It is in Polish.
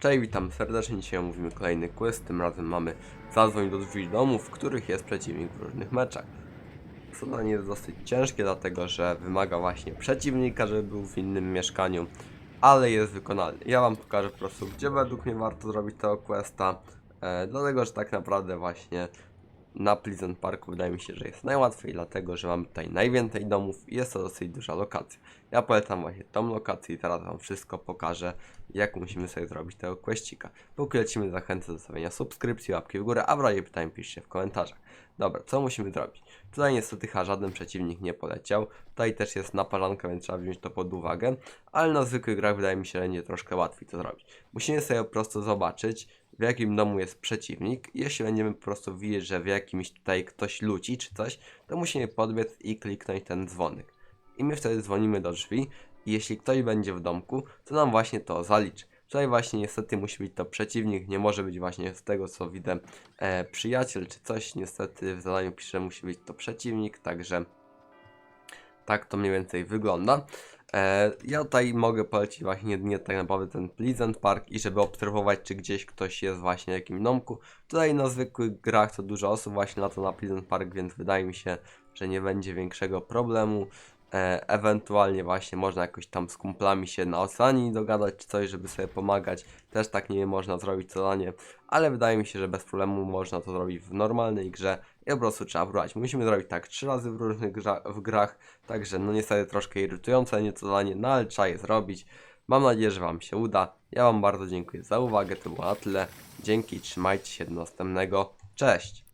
Cześć, witam serdecznie. Dzisiaj mówimy kolejny quest. Tym razem mamy zadzwoń do drzwi domu, w których jest przeciwnik w różnych meczach. Zadanie jest dosyć ciężkie, dlatego że wymaga właśnie przeciwnika, żeby był w innym mieszkaniu, ale jest wykonalny. Ja wam pokażę po prostu, gdzie według mnie warto zrobić tego questa, e, dlatego że tak naprawdę właśnie na Pleasant Parku wydaje mi się, że jest najłatwiej, dlatego że mamy tutaj najwięcej domów i jest to dosyć duża lokacja. Ja polecam właśnie tą lokację i teraz Wam wszystko pokażę, jak musimy sobie zrobić tego questika. Póki lecimy, zachęcę do zostawienia subskrypcji, łapki w górę, a w razie pytań piszcie w komentarzach. Dobra, co musimy zrobić? Tutaj niestety chyba żaden przeciwnik nie poleciał. Tutaj też jest napalanka, więc trzeba wziąć to pod uwagę, ale na zwykłych grach wydaje mi się, że będzie troszkę łatwiej to zrobić. Musimy sobie po prostu zobaczyć, w jakim domu jest przeciwnik. Jeśli będziemy po prostu widzieć, że w jakimś tutaj ktoś luci czy coś, to musimy podbiec i kliknąć ten dzwonek. I my wtedy dzwonimy do drzwi i jeśli ktoś będzie w domku, to nam właśnie to zaliczy. Tutaj właśnie niestety musi być to przeciwnik, nie może być właśnie z tego co widzę e, przyjaciel czy coś. Niestety w zadaniu pisze, musi być to przeciwnik, także tak to mniej więcej wygląda. E, ja tutaj mogę polecić właśnie jedynie tak naprawdę ten Pleasant Park i żeby obserwować, czy gdzieś ktoś jest właśnie w jakim domku. Tutaj na zwykłych grach to dużo osób właśnie lata na Pleasant Park, więc wydaje mi się, że nie będzie większego problemu. E, ewentualnie właśnie można jakoś tam z kumplami się na oceanii dogadać czy coś, żeby sobie pomagać. Też tak nie można zrobić co danie, ale wydaje mi się, że bez problemu można to zrobić w normalnej grze i po prostu trzeba próbować. Musimy zrobić tak trzy razy w różnych w grach, także no niestety troszkę irytujące nieco zadanie, no ale trzeba je zrobić. Mam nadzieję, że Wam się uda. Ja Wam bardzo dziękuję za uwagę, to było na tyle. Dzięki, trzymajcie się do następnego. Cześć!